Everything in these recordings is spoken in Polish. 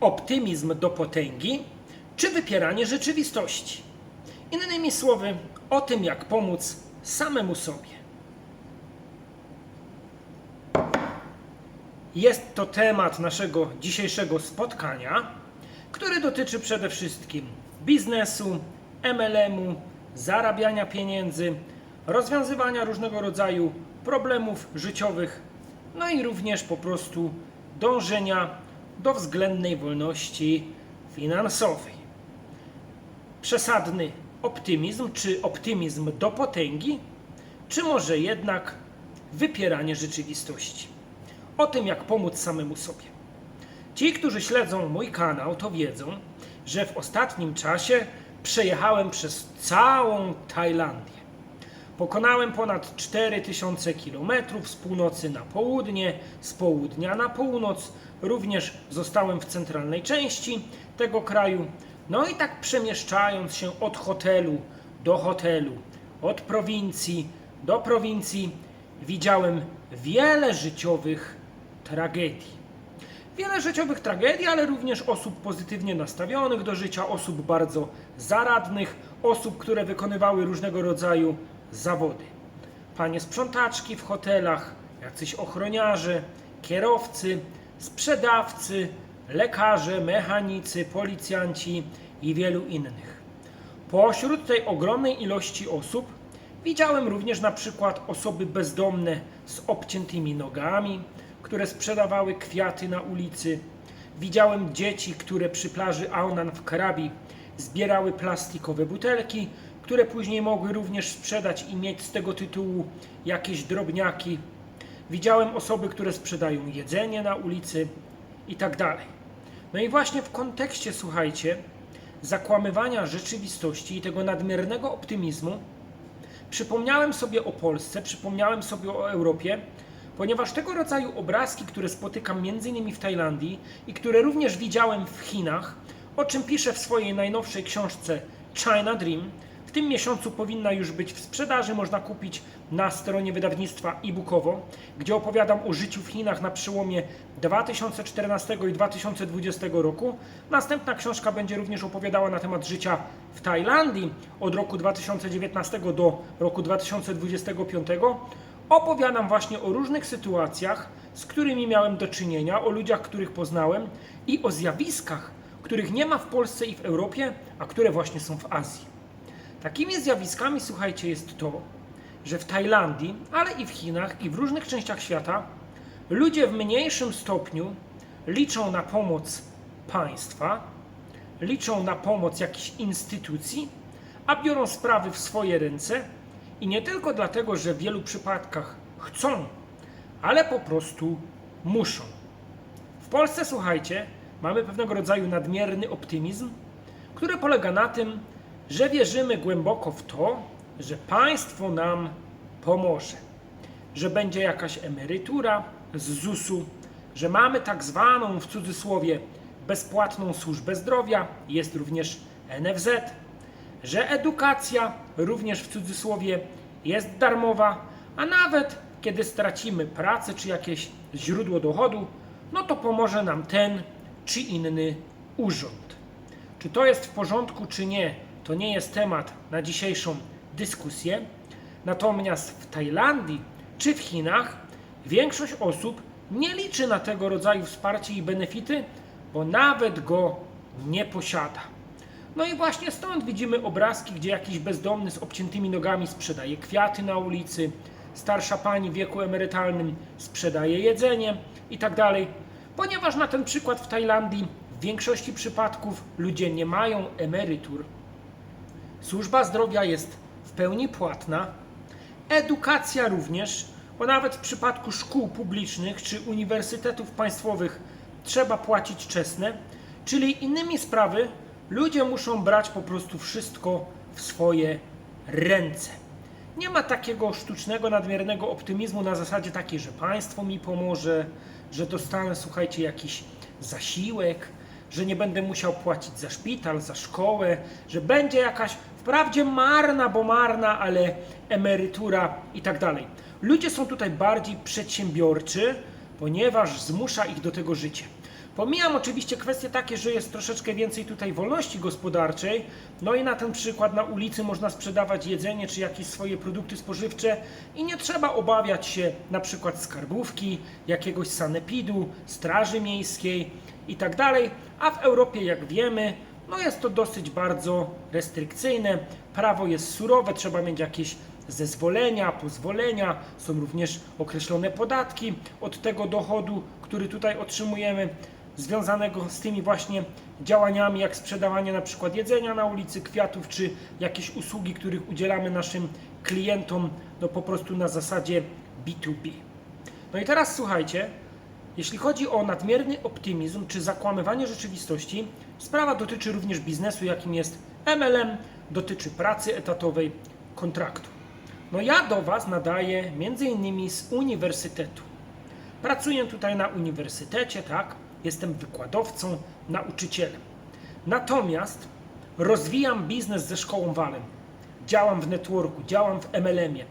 optymizm do potęgi, czy wypieranie rzeczywistości. Innymi słowy, o tym, jak pomóc samemu sobie. Jest to temat naszego dzisiejszego spotkania, który dotyczy przede wszystkim biznesu, MLM-u, zarabiania pieniędzy, rozwiązywania różnego rodzaju problemów życiowych, no i również po prostu dążenia do względnej wolności finansowej. Przesadny optymizm, czy optymizm do potęgi, czy może jednak wypieranie rzeczywistości. O tym, jak pomóc samemu sobie. Ci, którzy śledzą mój kanał, to wiedzą, że w ostatnim czasie przejechałem przez całą Tajlandię. Pokonałem ponad 4000 km z północy na południe, z południa na północ. Również zostałem w centralnej części tego kraju. No i tak przemieszczając się od hotelu do hotelu, od prowincji do prowincji, widziałem wiele życiowych tragedii. Wiele życiowych tragedii, ale również osób pozytywnie nastawionych do życia, osób bardzo zaradnych, osób, które wykonywały różnego rodzaju zawody. Panie sprzątaczki w hotelach, jacyś ochroniarze, kierowcy, sprzedawcy, lekarze, mechanicy, policjanci i wielu innych. Pośród tej ogromnej ilości osób widziałem również na przykład osoby bezdomne z obciętymi nogami, które sprzedawały kwiaty na ulicy. Widziałem dzieci, które przy plaży Aunan w Karabi zbierały plastikowe butelki, które później mogły również sprzedać i mieć z tego tytułu jakieś drobniaki. Widziałem osoby, które sprzedają jedzenie na ulicy i tak dalej. No i właśnie w kontekście, słuchajcie, zakłamywania rzeczywistości i tego nadmiernego optymizmu, przypomniałem sobie o Polsce, przypomniałem sobie o Europie, ponieważ tego rodzaju obrazki, które spotykam m.in. w Tajlandii i które również widziałem w Chinach, o czym piszę w swojej najnowszej książce China Dream, w tym miesiącu powinna już być w sprzedaży, można kupić na stronie wydawnictwa e-bookowo, gdzie opowiadam o życiu w Chinach na przełomie 2014 i 2020 roku. Następna książka będzie również opowiadała na temat życia w Tajlandii od roku 2019 do roku 2025. Opowiadam właśnie o różnych sytuacjach, z którymi miałem do czynienia, o ludziach, których poznałem i o zjawiskach, których nie ma w Polsce i w Europie, a które właśnie są w Azji. Takimi zjawiskami, słuchajcie, jest to, że w Tajlandii, ale i w Chinach, i w różnych częściach świata, ludzie w mniejszym stopniu liczą na pomoc państwa, liczą na pomoc jakichś instytucji, a biorą sprawy w swoje ręce i nie tylko dlatego, że w wielu przypadkach chcą, ale po prostu muszą. W Polsce, słuchajcie, mamy pewnego rodzaju nadmierny optymizm, który polega na tym, że wierzymy głęboko w to, że państwo nam pomoże, że będzie jakaś emerytura z ZUS-u, że mamy tak zwaną w cudzysłowie bezpłatną służbę zdrowia, jest również NFZ, że edukacja również w cudzysłowie jest darmowa, a nawet kiedy stracimy pracę czy jakieś źródło dochodu, no to pomoże nam ten czy inny urząd. Czy to jest w porządku, czy nie, to nie jest temat na dzisiejszą dyskusję. Natomiast w Tajlandii czy w Chinach większość osób nie liczy na tego rodzaju wsparcie i benefity, bo nawet go nie posiada. No i właśnie stąd widzimy obrazki, gdzie jakiś bezdomny z obciętymi nogami sprzedaje kwiaty na ulicy, starsza pani w wieku emerytalnym sprzedaje jedzenie i tak. Ponieważ na ten przykład w Tajlandii w większości przypadków ludzie nie mają emerytur. Służba zdrowia jest w pełni płatna, edukacja również, bo nawet w przypadku szkół publicznych czy uniwersytetów państwowych trzeba płacić czesne, czyli innymi sprawy, ludzie muszą brać po prostu wszystko w swoje ręce. Nie ma takiego sztucznego, nadmiernego optymizmu na zasadzie takiej, że państwo mi pomoże, że dostanę, słuchajcie, jakiś zasiłek, że nie będę musiał płacić za szpital, za szkołę, że będzie jakaś, wprawdzie marna, bo marna, ale emerytura i tak dalej. Ludzie są tutaj bardziej przedsiębiorczy, ponieważ zmusza ich do tego życie. Pomijam oczywiście kwestie takie, że jest troszeczkę więcej tutaj wolności gospodarczej, no i na ten przykład na ulicy można sprzedawać jedzenie czy jakieś swoje produkty spożywcze i nie trzeba obawiać się na przykład skarbówki, jakiegoś sanepidu, straży miejskiej i tak a w Europie jak wiemy, no jest to dosyć bardzo restrykcyjne, prawo jest surowe, trzeba mieć jakieś zezwolenia, pozwolenia, są również określone podatki od tego dochodu, który tutaj otrzymujemy, związanego z tymi właśnie działaniami, jak sprzedawanie na przykład jedzenia na ulicy, kwiatów, czy jakieś usługi, których udzielamy naszym klientom, no po prostu na zasadzie B2B. No i teraz słuchajcie, jeśli chodzi o nadmierny optymizm czy zakłamywanie rzeczywistości, sprawa dotyczy również biznesu, jakim jest MLM, dotyczy pracy etatowej, kontraktu. No ja do Was nadaję między innymi z uniwersytetu. Pracuję tutaj na uniwersytecie, tak? Jestem wykładowcą, nauczycielem. Natomiast rozwijam biznes ze szkołą Walem. Działam w networku, działam w MLM-ie.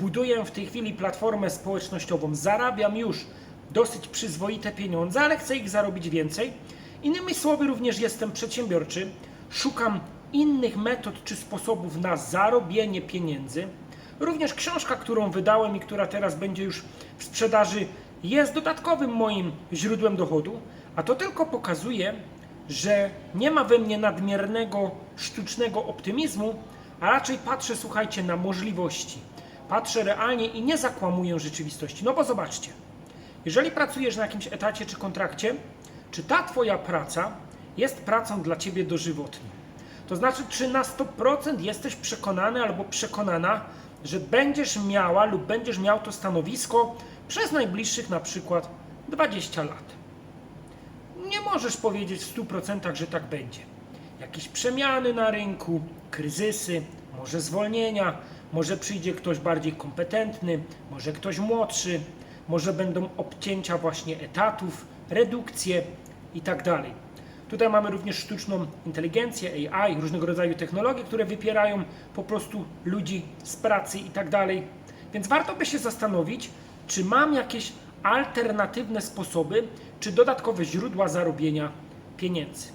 Buduję w tej chwili platformę społecznościową. Zarabiam już dosyć przyzwoite pieniądze, ale chcę ich zarobić więcej. Innymi słowy, również jestem przedsiębiorczy. Szukam innych metod czy sposobów na zarobienie pieniędzy. Również książka, którą wydałem i która teraz będzie już w sprzedaży, jest dodatkowym moim źródłem dochodu, a to tylko pokazuje, że nie ma we mnie nadmiernego, sztucznego optymizmu, a raczej patrzę, słuchajcie, na możliwości. Patrzę realnie i nie zakłamuję rzeczywistości. No bo zobaczcie, jeżeli pracujesz na jakimś etacie czy kontrakcie, czy ta Twoja praca jest pracą dla Ciebie dożywotnią? To znaczy, czy na 100% jesteś przekonany albo przekonana, że będziesz miała lub będziesz miał to stanowisko przez najbliższych na przykład 20 lat. Nie możesz powiedzieć w 100%, że tak będzie. Jakieś przemiany na rynku, kryzysy, może zwolnienia, może przyjdzie ktoś bardziej kompetentny, może ktoś młodszy, może będą obcięcia właśnie etatów, redukcje i tak dalej. Tutaj mamy również sztuczną inteligencję, AI, różnego rodzaju technologie, które wypierają po prostu ludzi z pracy i tak dalej. Więc warto by się zastanowić, czy mam jakieś alternatywne sposoby, czy dodatkowe źródła zarobienia pieniędzy.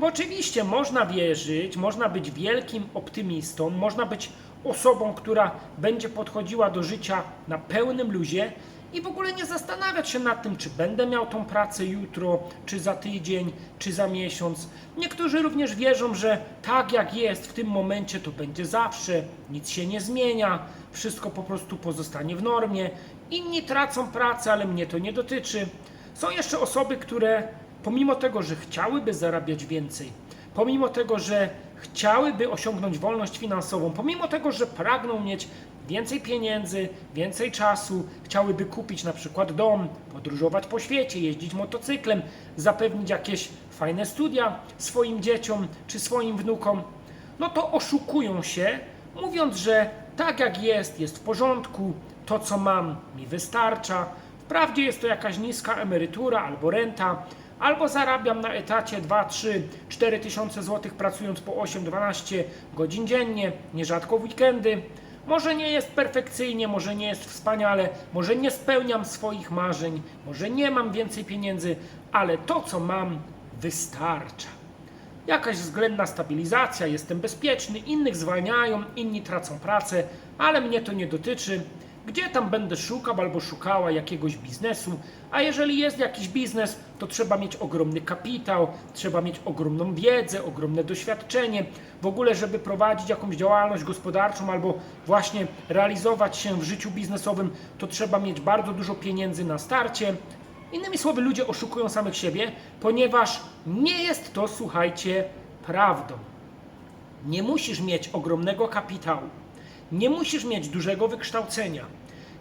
Bo oczywiście można wierzyć, można być wielkim optymistą, można być osobą, która będzie podchodziła do życia na pełnym luzie i w ogóle nie zastanawiać się nad tym, czy będę miał tą pracę jutro, czy za tydzień, czy za miesiąc. Niektórzy również wierzą, że tak jak jest w tym momencie, to będzie zawsze, nic się nie zmienia, wszystko po prostu pozostanie w normie. Inni tracą pracę, ale mnie to nie dotyczy. Są jeszcze osoby, które pomimo tego, że chciałyby zarabiać więcej, pomimo tego, że chciałyby osiągnąć wolność finansową, pomimo tego, że pragną mieć więcej pieniędzy, więcej czasu, chciałyby kupić na przykład dom, podróżować po świecie, jeździć motocyklem, zapewnić jakieś fajne studia swoim dzieciom czy swoim wnukom, no to oszukują się, mówiąc, że tak jak jest, jest w porządku, to co mam mi wystarcza. Wprawdzie jest to jakaś niska emerytura albo renta, albo zarabiam na etacie 2, 3, 4 tysiące złotych pracując po 8-12 godzin dziennie, nierzadko w weekendy. Może nie jest perfekcyjnie, może nie jest wspaniale, może nie spełniam swoich marzeń, może nie mam więcej pieniędzy, ale to co mam wystarcza. Jakaś względna stabilizacja, jestem bezpieczny, innych zwalniają, inni tracą pracę, ale mnie to nie dotyczy. Gdzie tam będę szukał albo szukała jakiegoś biznesu, a jeżeli jest jakiś biznes, to trzeba mieć ogromny kapitał, trzeba mieć ogromną wiedzę, ogromne doświadczenie. W ogóle, żeby prowadzić jakąś działalność gospodarczą albo właśnie realizować się w życiu biznesowym, to trzeba mieć bardzo dużo pieniędzy na starcie. Innymi słowy, ludzie oszukują samych siebie, ponieważ nie jest to, słuchajcie, prawdą. Nie musisz mieć ogromnego kapitału, nie musisz mieć dużego wykształcenia,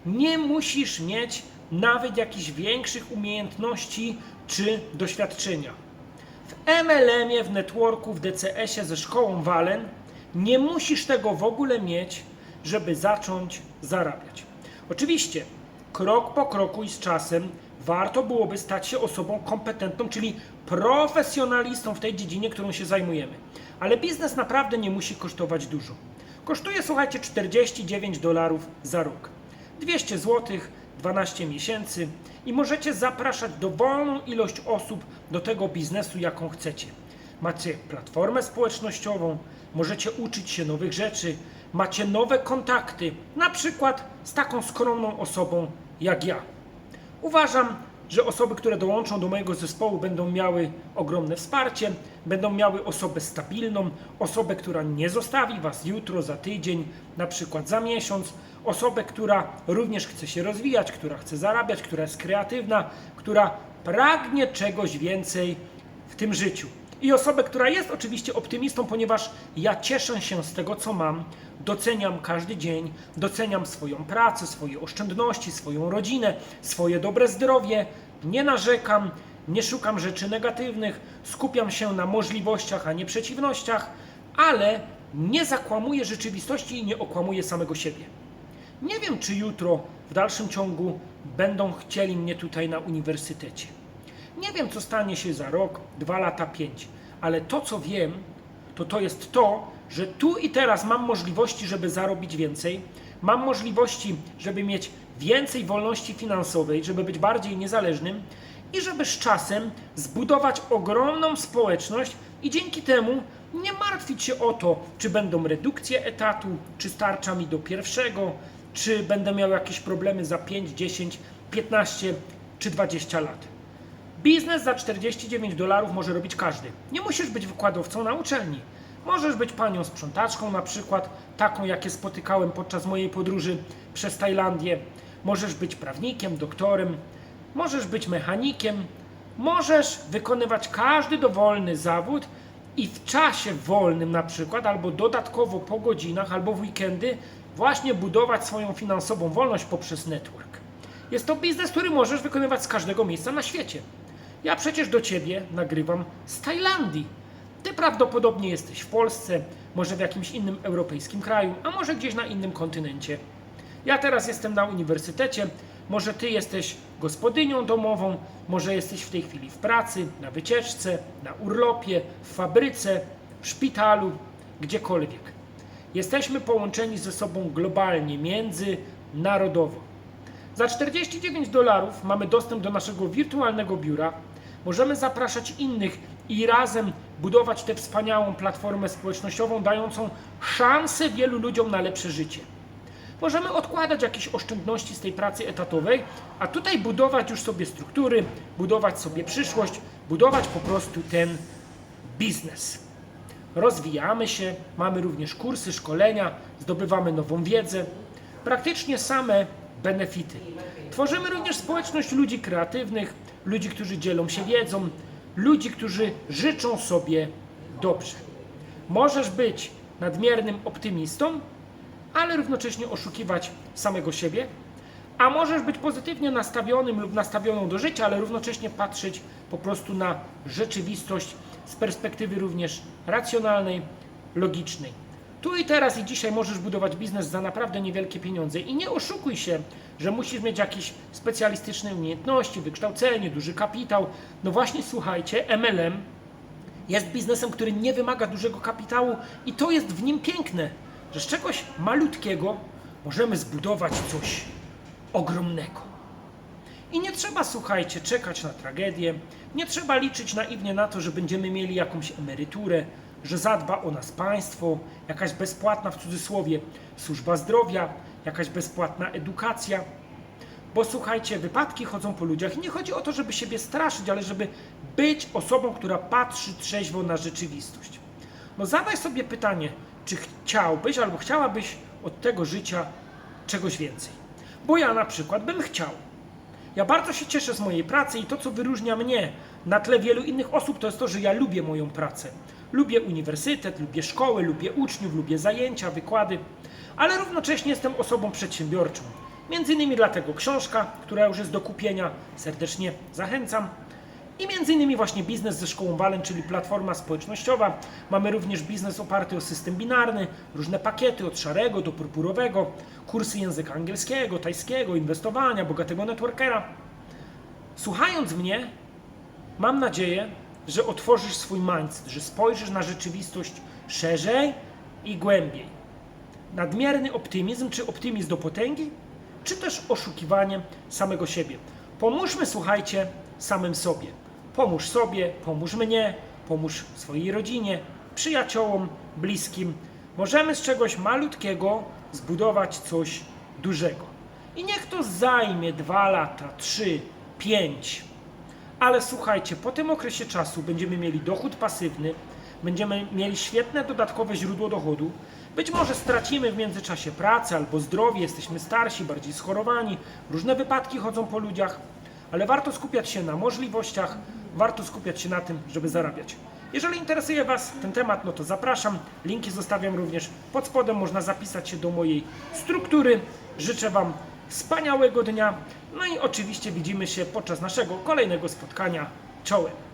nie musisz mieć nawet jakichś większych umiejętności czy doświadczenia. W MLM-ie, w networku, w DCS-ie ze szkołą Walen nie musisz tego w ogóle mieć, żeby zacząć zarabiać. Oczywiście, krok po kroku i z czasem warto byłoby stać się osobą kompetentną, czyli profesjonalistą w tej dziedzinie, którą się zajmujemy. Ale biznes naprawdę nie musi kosztować dużo. Kosztuje, słuchajcie, 49 dolarów za rok. 200 zł, 12 miesięcy i możecie zapraszać dowolną ilość osób do tego biznesu, jaką chcecie. Macie platformę społecznościową, możecie uczyć się nowych rzeczy, macie nowe kontakty, na przykład z taką skromną osobą jak ja. Uważam, że osoby, które dołączą do mojego zespołu, będą miały ogromne wsparcie, będą miały osobę stabilną, osobę, która nie zostawi Was jutro, za tydzień, na przykład za miesiąc, osobę, która również chce się rozwijać, która chce zarabiać, która jest kreatywna, która pragnie czegoś więcej w tym życiu. I osobę, która jest oczywiście optymistą, ponieważ ja cieszę się z tego, co mam, doceniam każdy dzień, doceniam swoją pracę, swoje oszczędności, swoją rodzinę, swoje dobre zdrowie, nie narzekam, nie szukam rzeczy negatywnych, skupiam się na możliwościach, a nie przeciwnościach, ale nie zakłamuję rzeczywistości i nie okłamuję samego siebie. Nie wiem, czy jutro w dalszym ciągu będą chcieli mnie tutaj na uniwersytecie. Nie wiem, co stanie się za rok, dwa lata, pięć, ale to, co wiem, to to jest to, że tu i teraz mam możliwości, żeby zarobić więcej, mam możliwości, żeby mieć więcej wolności finansowej, żeby być bardziej niezależnym i żeby z czasem zbudować ogromną społeczność i dzięki temu nie martwić się o to, czy będą redukcje etatu, czy starcza mi do pierwszego, czy będę miał jakieś problemy za 5, 10, 15 czy 20 lat. Biznes za 49 dolarów może robić każdy. Nie musisz być wykładowcą na uczelni. Możesz być panią sprzątaczką, na przykład taką, jakie spotykałem podczas mojej podróży przez Tajlandię. Możesz być prawnikiem, doktorem, możesz być mechanikiem, możesz wykonywać każdy dowolny zawód i w czasie wolnym na przykład, albo dodatkowo po godzinach, albo w weekendy właśnie budować swoją finansową wolność poprzez network. Jest to biznes, który możesz wykonywać z każdego miejsca na świecie. Ja przecież do ciebie nagrywam z Tajlandii. Ty prawdopodobnie jesteś w Polsce, może w jakimś innym europejskim kraju, a może gdzieś na innym kontynencie. Ja teraz jestem na uniwersytecie, może ty jesteś gospodynią domową, może jesteś w tej chwili w pracy, na wycieczce, na urlopie, w fabryce, w szpitalu, gdziekolwiek. Jesteśmy połączeni ze sobą globalnie, międzynarodowo. Za 49 dolarów mamy dostęp do naszego wirtualnego biura. Możemy zapraszać innych i razem budować tę wspaniałą platformę społecznościową, dającą szansę wielu ludziom na lepsze życie. Możemy odkładać jakieś oszczędności z tej pracy etatowej, a tutaj budować już sobie struktury, budować sobie przyszłość, budować po prostu ten biznes. Rozwijamy się, mamy również kursy, szkolenia, zdobywamy nową wiedzę, praktycznie same benefity. Tworzymy również społeczność ludzi kreatywnych, ludzi, którzy dzielą się wiedzą, ludzi, którzy życzą sobie dobrze. Możesz być nadmiernym optymistą, ale równocześnie oszukiwać samego siebie, a możesz być pozytywnie nastawionym lub nastawioną do życia, ale równocześnie patrzeć po prostu na rzeczywistość z perspektywy również racjonalnej, logicznej. Tu i teraz i dzisiaj możesz budować biznes za naprawdę niewielkie pieniądze i nie oszukuj się, że musisz mieć jakieś specjalistyczne umiejętności, wykształcenie, duży kapitał. No właśnie słuchajcie, MLM jest biznesem, który nie wymaga dużego kapitału i to jest w nim piękne, że z czegoś malutkiego możemy zbudować coś ogromnego. I nie trzeba, słuchajcie, czekać na tragedię, nie trzeba liczyć naiwnie na to, że będziemy mieli jakąś emeryturę, że zadba o nas państwo, jakaś bezpłatna w cudzysłowie służba zdrowia, jakaś bezpłatna edukacja. Bo słuchajcie, wypadki chodzą po ludziach i nie chodzi o to, żeby siebie straszyć, ale żeby być osobą, która patrzy trzeźwo na rzeczywistość. No zadaj sobie pytanie, czy chciałbyś albo chciałabyś od tego życia czegoś więcej? Bo ja na przykład bym chciał. Ja bardzo się cieszę z mojej pracy i to, co wyróżnia mnie na tle wielu innych osób, to jest to, że ja lubię moją pracę. Lubię uniwersytet, lubię szkołę, lubię uczniów, lubię zajęcia, wykłady, ale równocześnie jestem osobą przedsiębiorczą. Między innymi dlatego książka, która już jest do kupienia, serdecznie zachęcam. I między innymi właśnie biznes ze szkołą Walen, czyli platforma społecznościowa. Mamy również biznes oparty o system binarny, różne pakiety od szarego do purpurowego, kursy języka angielskiego, tajskiego, inwestowania, bogatego networkera. Słuchając mnie, mam nadzieję, że otworzysz swój mindset, że spojrzysz na rzeczywistość szerzej i głębiej. Nadmierny optymizm czy optymizm do potęgi? czy też oszukiwanie samego siebie. Pomóżmy, słuchajcie, samym sobie. Pomóż sobie, pomóż mnie, pomóż swojej rodzinie, przyjaciołom, bliskim. Możemy z czegoś malutkiego zbudować coś dużego. I niech to zajmie dwa lata, trzy, pięć. Ale słuchajcie, po tym okresie czasu będziemy mieli dochód pasywny, będziemy mieli świetne dodatkowe źródło dochodu. Być może stracimy w międzyczasie pracę albo zdrowie, jesteśmy starsi, bardziej schorowani, różne wypadki chodzą po ludziach, ale warto skupiać się na możliwościach, warto skupiać się na tym, żeby zarabiać. Jeżeli interesuje Was ten temat, no to zapraszam. Linki zostawiam również pod spodem. Można zapisać się do mojej struktury. Życzę Wam wspaniałego dnia. No i oczywiście widzimy się podczas naszego kolejnego spotkania. Czołem.